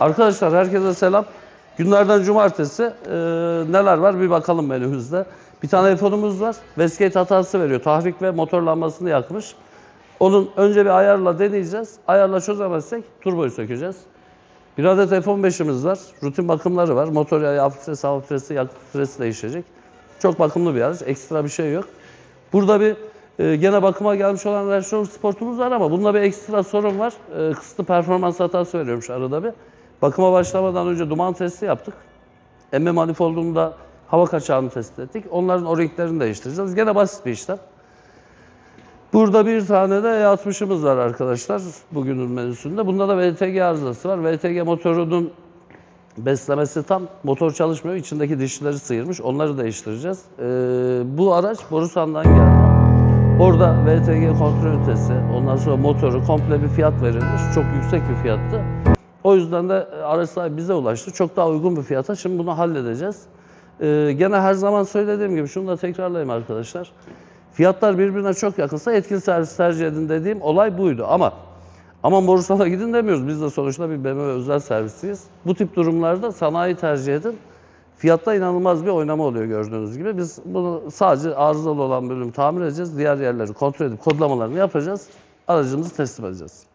Arkadaşlar herkese selam. Günlerden cumartesi e, neler var bir bakalım menümüzde. Bir tane iPhone'umuz var. Westgate hatası veriyor. Tahrik ve motor lambasını yakmış. Onun önce bir ayarla deneyeceğiz. Ayarla çözemezsek turboyu sökeceğiz. Bir adet F15'imiz var. Rutin bakımları var. Motor yağı, hafif filtresi, hava filtresi, yakıt filtresi değişecek. Çok bakımlı bir araç. Ekstra bir şey yok. Burada bir e, gene bakıma gelmiş olan Rover Sport'umuz var ama bunda bir ekstra sorun var. E, kısıtlı performans hatası veriyormuş arada bir. Bakıma başlamadan önce duman testi yaptık. Emme manifoldunda hava kaçağını test ettik. Onların o-ringlerini değiştireceğiz. Gene basit bir işlem. Burada bir tane de E60'ımız var arkadaşlar bugünün menüsünde. Bunda da VTG arızası var. VTG motorunun beslemesi tam. Motor çalışmıyor. İçindeki dişleri sıyırmış. Onları değiştireceğiz. Ee, bu araç Borusan'dan geldi. Orada VTG kontrol ünitesi, ondan sonra motoru komple bir fiyat verilmiş. Çok yüksek bir fiyattı. O yüzden de e, araç sahibi bize ulaştı. Çok daha uygun bir fiyata. Şimdi bunu halledeceğiz. Ee, gene her zaman söylediğim gibi şunu da tekrarlayayım arkadaşlar. Fiyatlar birbirine çok yakınsa etkili servis tercih edin dediğim olay buydu. Ama aman Borusan'a gidin demiyoruz. Biz de sonuçta bir BMW özel servisiyiz. Bu tip durumlarda sanayi tercih edin. Fiyatta inanılmaz bir oynama oluyor gördüğünüz gibi. Biz bunu sadece arızalı olan bölümü tamir edeceğiz. Diğer yerleri kontrol edip kodlamalarını yapacağız. Aracımızı teslim edeceğiz.